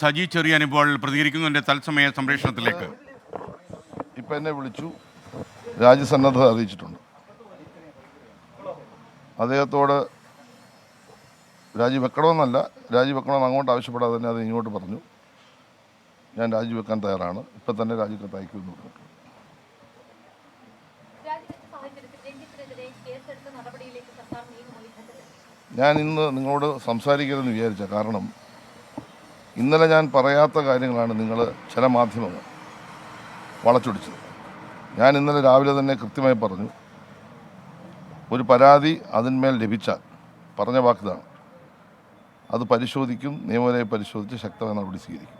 സജി ചെറിയാൻ ഇപ്പോൾ പ്രതികരിക്കുന്നതിന്റെ തത്സമയ സംപ്രേഷണത്തിലേക്ക്. ഇപ്പം എന്നെ വിളിച്ചു. രാജ്യസന്നദ്ധത അറിയിച്ചിട്ടുണ്ട്. അദ്ദേഹത്തോട് രാജിവെക്കണമെന്നല്ല രാജിവെക്കണമെന്ന് അങ്ങോട്ട് ആവശ്യപ്പെടാതെ തന്നെ അത് ഇങ്ങോട്ട് പറഞ്ഞു. ഞാൻ രാജിവെക്കാൻ തയ്യാറാണ്. ഇപ്പം തന്നെ രാജിക്കത്ത് അയക്കുമെന്ന് പറഞ്ഞു. ഞാൻ ഇന്ന് നിങ്ങളോട് സംസാരിക്കരുതെന്ന് വിചാരിച്ച കാരണം ഇന്നലെ ഞാൻ പറയാത്ത കാര്യങ്ങളാണ് നിങ്ങൾ ചില മാധ്യമങ്ങൾ വളച്ചൊടിച്ചത്. ഞാൻ ഇന്നലെ രാവിലെ തന്നെ കൃത്യമായി പറഞ്ഞു ഒരു പരാതി അതിന്മേൽ ലഭിച്ചാൽ പറഞ്ഞ വാക്കിതാണ് അത് പരിശോധിക്കും നിയമനയെ പരിശോധിച്ച് ശക്തമായ നടപടി സ്വീകരിക്കും.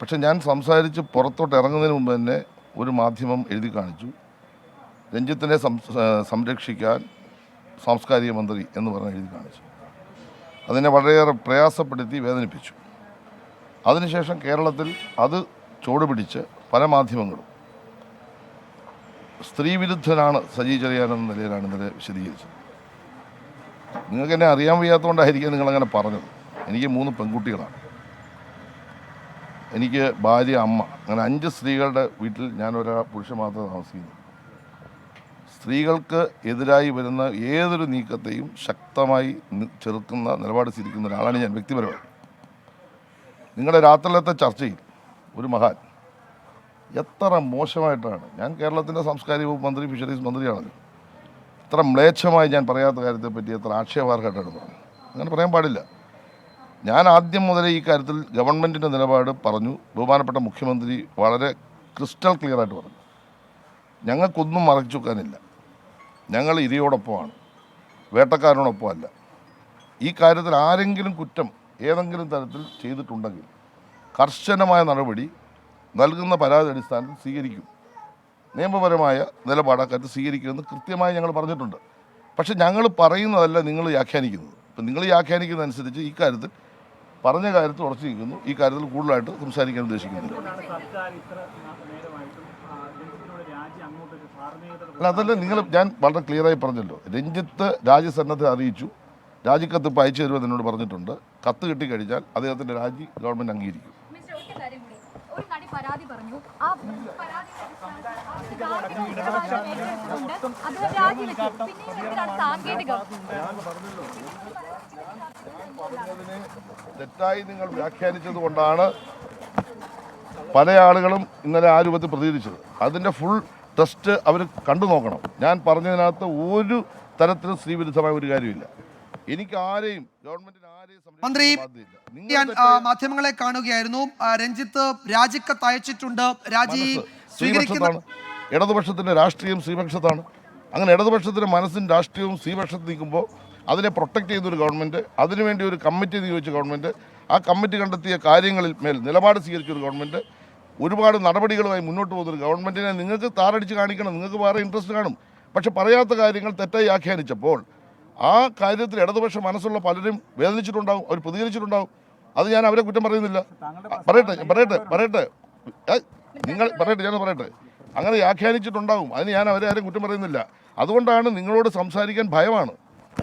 പക്ഷെ ഞാൻ സംസാരിച്ച് പുറത്തോട്ട് ഇറങ്ങുന്നതിന് മുമ്പ് തന്നെ ഒരു മാധ്യമം എഴുതി കാണിച്ചു രഞ്ജിത്തിനെ സംരക്ഷിക്കാൻ സാംസ്കാരിക മന്ത്രി എന്ന് പറഞ്ഞ് എഴുതി കാണിച്ചു. അതിനെ വളരെയേറെ പ്രയാസപ്പെടുത്തി വേദനിപ്പിച്ചു. അതിനുശേഷം കേരളത്തിൽ അത് ചുവടുപിടിച്ച് പല മാധ്യമങ്ങളും സ്ത്രീവിരുദ്ധനാണ് സജി ചെറിയാൻ എന്ന നിലയിലാണ് ഇന്നലെ വിശദീകരിച്ചത്. നിങ്ങൾക്ക് എന്നെ അറിയാൻ വയ്യാത്തതുകൊണ്ടായിരിക്കും നിങ്ങളങ്ങനെ പറഞ്ഞത്. എനിക്ക് മൂന്ന് പെൺകുട്ടികളാണ്. എനിക്ക് ഭാര്യ അമ്മ അങ്ങനെ അഞ്ച് സ്ത്രീകളുടെ വീട്ടിൽ ഞാൻ ഒരാ പുരുഷ മാത്രമേ താമസിക്കുന്നു. സ്ത്രീകൾക്ക് എതിരായി വരുന്ന ഏതൊരു നീക്കത്തെയും ശക്തമായി ചെറുക്കുന്ന നിലപാട് സ്വീകരിക്കുന്ന ഒരാളാണ് ഞാൻ വ്യക്തിപരമായി. നിങ്ങളുടെ രാത്രിയിലത്തെ ചർച്ചയിൽ ഒരു മഹാൻ എത്ര മോശമായിട്ടാണ്. ഞാൻ കേരളത്തിന്റെ സാംസ്കാരിക വകുപ്പ് മന്ത്രി ഫിഷറീസ് മന്ത്രിയാണല്ലോ. ഇത്ര മ്ലേച്ഛമായി ഞാൻ പറയാത്ത കാര്യത്തെ പറ്റി എത്ര ആക്ഷേപാർഹമായിട്ടാണ് പറഞ്ഞത്. അങ്ങനെ പറയാൻ പാടില്ല. ഞാൻ ആദ്യം മുതലേ ഈ കാര്യത്തിൽ ഗവൺമെന്റിന്റെ നിലപാട് പറഞ്ഞു. ബഹുമാനപ്പെട്ട മുഖ്യമന്ത്രി വളരെ ക്രിസ്റ്റൽ ക്ലിയർ ആയിട്ട് പറഞ്ഞു. ഞങ്ങൾക്കൊന്നും മറച്ചു വെക്കാനില്ല. ഞങ്ങൾ ഇരയോടൊപ്പമാണ്. വേട്ടക്കാരനോടൊപ്പമല്ല. ഈ കാര്യത്തിൽ ആരെങ്കിലും കുറ്റം ഏതെങ്കിലും തരത്തിൽ ചെയ്തിട്ടുണ്ടെങ്കിൽ കർശനമായ നടപടി നൽകുന്ന പരാതി അടിസ്ഥാനത്തിൽ സ്വീകരിക്കും. നിയമപരമായ നിലപാട് അക്കാര്യത്തിൽ സ്വീകരിക്കുമെന്ന് കൃത്യമായി ഞങ്ങൾ പറഞ്ഞിട്ടുണ്ട്. പക്ഷെ ഞങ്ങൾ പറയുന്നതല്ല നിങ്ങൾ വ്യാഖ്യാനിക്കുന്നത്. ഇപ്പം നിങ്ങൾ വ്യാഖ്യാനിക്കുന്ന അനുസരിച്ച് ഈ കാര്യത്തിൽ പറഞ്ഞ കാര്യത്തിൽ ഉറച്ചിരിക്കുന്നു ഈ കാര്യത്തിൽ കൂടുതലായിട്ട് സംസാരിക്കാൻ ധാർമ്മികത അല്ല അതല്ല നിങ്ങൾ ഞാൻ വളരെ ക്ലിയറായി പറഞ്ഞല്ലോ. രഞ്ജിത്ത് രാജ്യസന്നദ്ധ അറിയിച്ചു. രാജിക്കത്ത് ഇപ്പോൾ അയച്ചു തരുമെന്ന് എന്നോട് പറഞ്ഞിട്ടുണ്ട്. കത്ത് കിട്ടിക്കഴിഞ്ഞാൽ അദ്ദേഹത്തിന്റെ രാജി ഗവൺമെന്റ് അംഗീകരിക്കും. തെറ്റായി നിങ്ങൾ വ്യാഖ്യാനിച്ചത് കൊണ്ടാണ് പല ആളുകളും ഇന്നലെ ആ രൂപത്തിൽ പ്രതികരിച്ചത്. അതിന്റെ ഫുൾ ടെസ്റ്റ് അവർ കണ്ടു നോക്കണം. ഞാൻ പറഞ്ഞതിനകത്ത് ഒരു തരത്തിലും സ്ത്രീവിരുദ്ധമായ ഒരു കാര്യമില്ല. എനിക്ക് ആരെയും ഗവൺമെന്റിന് ആരെയും മന്ത്രി ഞാൻ മാധ്യമങ്ങളെ കാണുകയായിരുന്നു. രഞ്ജിത്ത് രാജിക്കത്ത് അയച്ചിട്ടുണ്ട് രാജി സ്വീകരിക്കുന്നതാണ് ഇടതുപക്ഷത്തിന്റെ രാഷ്ട്രീയം ശ്രീപക്ഷത്താണ്. അങ്ങനെ ഇടതുപക്ഷത്തിന്റെ മനസ്സും രാഷ്ട്രീയവും ശ്രീപക്ഷത്ത് നിൽക്കുമ്പോൾ അതിനെ പ്രൊട്ടക്ട് ചെയ്യുന്ന ഒരു ഗവൺമെന്റ് അതിനുവേണ്ടി ഒരു കമ്മിറ്റി നിയോഗിച്ച ഗവൺമെന്റ് ആ കമ്മിറ്റി കണ്ടെത്തിയ കാര്യങ്ങളിൽ മേൽ നിലപാട് സ്വീകരിച്ച ഒരു ഗവൺമെന്റ് ഒരുപാട് നടപടികളുമായി മുന്നോട്ട് പോകുന്ന ഒരു ഗവൺമെന്റിനെ നിങ്ങൾക്ക് താറടിച്ച് കാണിക്കണം നിങ്ങൾക്ക് വേറെ ഇൻട്രസ്റ്റ് കാണും. പക്ഷെ പറയാത്ത കാര്യങ്ങൾ തെറ്റായി ആഖ്യാനിച്ചപ്പോൾ ആ കാര്യത്തിൽ ഇടതുപക്ഷ മനസ്സുള്ള പലരും വേദനിച്ചിട്ടുണ്ടാവും അവർ പ്രതികരിച്ചിട്ടുണ്ടാവും. അത് ഞാൻ അവരെ കുറ്റം പറയുന്നില്ല. പറയട്ടെ പറയട്ടെ പറയട്ടെ. നിങ്ങൾ പറയട്ടെ ഞാൻ പറയട്ടെ. അങ്ങനെ വ്യാഖ്യാനിച്ചിട്ടുണ്ടാവും. അതിന് ഞാൻ അവരെ ആരും കുറ്റം പറയുന്നില്ല. അതുകൊണ്ടാണ് നിങ്ങളോട് സംസാരിക്കാൻ ഭയമാണ്.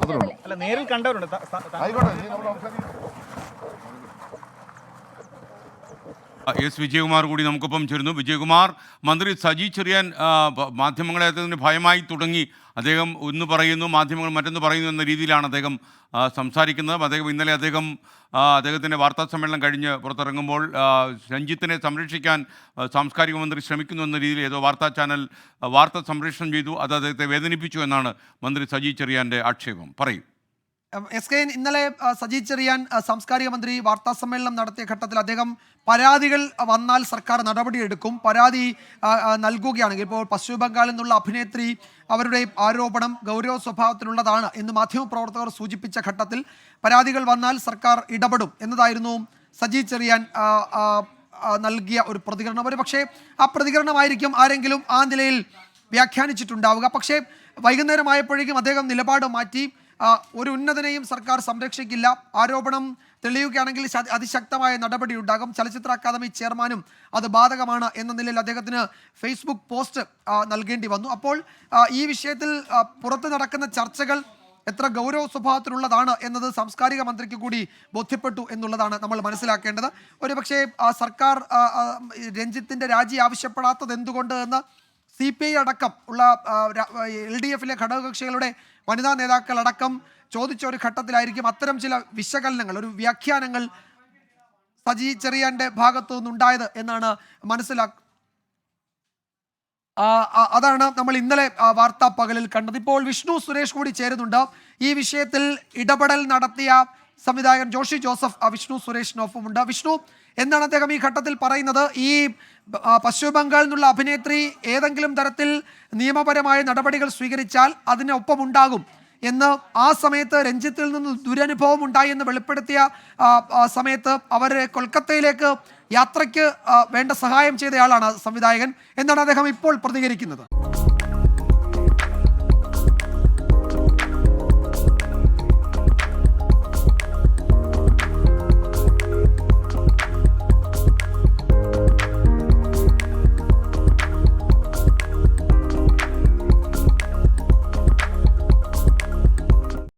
അത്രേ ഉള്ളൂ. ആയിക്കോട്ടെ നീ നമ്മൾ സംസാരിക്കാം ആ, എസ് വിജയകുമാർ കൂടി നമുക്കൊപ്പം ചേരുന്നു. വിജയകുമാർ മന്ത്രി സജി ചെറിയാൻ മാധ്യമങ്ങളെ അദ്ദേഹത്തിന് ഭയമായി തുടങ്ങി. അദ്ദേഹം ഒന്ന് പറയുന്നു മാധ്യമങ്ങൾ മറ്റൊന്ന് പറയുന്നു എന്ന രീതിയിലാണ് അദ്ദേഹം സംസാരിക്കുന്നത്. അദ്ദേഹം ഇന്നലെ അദ്ദേഹം അദ്ദേഹത്തിന്റെ വാർത്താ സമ്മേളനം കഴിഞ്ഞ് പുറത്തിറങ്ങുമ്പോൾ രഞ്ജിത്തിനെ സംരക്ഷിക്കാൻ സാംസ്കാരിക മന്ത്രി ശ്രമിക്കുന്നു എന്ന രീതിയിൽ ഏതോ വാർത്താ ചാനൽ വാർത്ത സംപ്രേഷണം ചെയ്തു. അത് അദ്ദേഹത്തെ വേദനിപ്പിച്ചു എന്നാണ് മന്ത്രി സജി ചെറിയാന്റെ ആക്ഷേപം. പറയും. എസ് കെ ഇന്നലെ സജി ചെറിയാൻ സാംസ്കാരിക മന്ത്രി വാർത്താ സമ്മേളനം നടത്തിയ ഘട്ടത്തിൽ അദ്ദേഹം പരാതികൾ വന്നാൽ സർക്കാർ നടപടിയെടുക്കും. പരാതി നൽകുകയാണെങ്കിൽ ഇപ്പോൾ പശ്ചിമ ബംഗാളിൽ നിന്നുള്ള അഭിനേത്രി അവരുടെ ആരോപണം ഗൗരവ സ്വഭാവത്തിലുള്ളതാണ് എന്ന് മാധ്യമപ്രവർത്തകർ സൂചിപ്പിച്ച ഘട്ടത്തിൽ പരാതികൾ വന്നാൽ സർക്കാർ ഇടപെടും എന്നതായിരുന്നു സജി ചെറിയാൻ നൽകിയ ഒരു പ്രതികരണം. ഒരു പക്ഷേ ആ പ്രതികരണമായിരിക്കും ആരെങ്കിലും ആ നിലയിൽ വ്യാഖ്യാനിച്ചിട്ടുണ്ടാവുക. പക്ഷേ വൈകുന്നേരമായപ്പോഴേക്കും അദ്ദേഹം നിലപാട് മാറ്റി ഒരു ഉന്നതനെയും സർക്കാർ സംരക്ഷിക്കില്ല. ആരോപണം തെളിയുകയാണെങ്കിൽ അതിശക്തമായ നടപടി ഉണ്ടാകും. ചലച്ചിത്ര അക്കാദമി ചെയർമാനും അത് ബാധകമാണ് എന്ന നിലയിൽ അദ്ദേഹത്തിന് ഫേസ്ബുക്ക് പോസ്റ്റ് നൽകേണ്ടി വന്നു. അപ്പോൾ ഈ വിഷയത്തിൽ പുറത്ത് നടക്കുന്ന ചർച്ചകൾ എത്ര ഗൗരവ സ്വഭാവത്തിലുള്ളതാണ് എന്നത് സാംസ്കാരിക മന്ത്രിക്ക് കൂടി ബോധ്യപ്പെട്ടു എന്നുള്ളതാണ് നമ്മൾ മനസ്സിലാക്കേണ്ടത്. ഒരുപക്ഷെ സർക്കാർ രഞ്ജിത്തിന്റെ രാജി ആവശ്യപ്പെടാത്തത് എന്തുകൊണ്ട് എന്ന് സി പി ഐ അടക്കം ഉള്ള എൽ ഡി എഫിലെ ഘടകകക്ഷികളുടെ വനിതാ നേതാക്കൾ അടക്കം ചോദിച്ച ഒരു ഘട്ടത്തിലായിരിക്കും അത്തരം ചില വിശകലനങ്ങൾ ഒരു വ്യാഖ്യാനങ്ങൾ സജി ചെറിയാന്റെ ഭാഗത്തു നിന്നുണ്ടായത് എന്നാണ് ആ, അതാണ് നമ്മൾ ഇന്നലെ വാർത്താ പകലിൽ കണ്ടത്. ഇപ്പോൾ വിഷ്ണു സുരേഷ് കൂടി ചേരുന്നുണ്ട്. ഈ വിഷയത്തിൽ ഇടപെടൽ നടത്തിയ സംവിധായകൻ ജോഷി ജോസഫ് വിഷ്ണു സുരേഷിനൊപ്പമുണ്ട്. വിഷ്ണു എന്താണ് അദ്ദേഹം ഈ ഘട്ടത്തിൽ പറയുന്നത്. ഈ പശ്ചിമ ബംഗാളിൽ നിന്നുള്ള അഭിനേത്രി ഏതെങ്കിലും തരത്തിൽ നിയമപരമായ നടപടികൾ സ്വീകരിച്ചാൽ അതിനൊപ്പം ഉണ്ടാകും എന്ന് ആ സമയത്ത് രഞ്ജിത്തിൽ നിന്ന് ദുരനുഭവം ഉണ്ടായി എന്ന് വെളിപ്പെടുത്തിയ സമയത്ത് അവർ കൊൽക്കത്തയിലേക്ക് യാത്രയ്ക്ക് വേണ്ട സഹായം ചെയ്തയാളാണ് സംവിധായകൻ എന്നാണ് അദ്ദേഹം ഇപ്പോൾ പ്രതികരിക്കുന്നത്.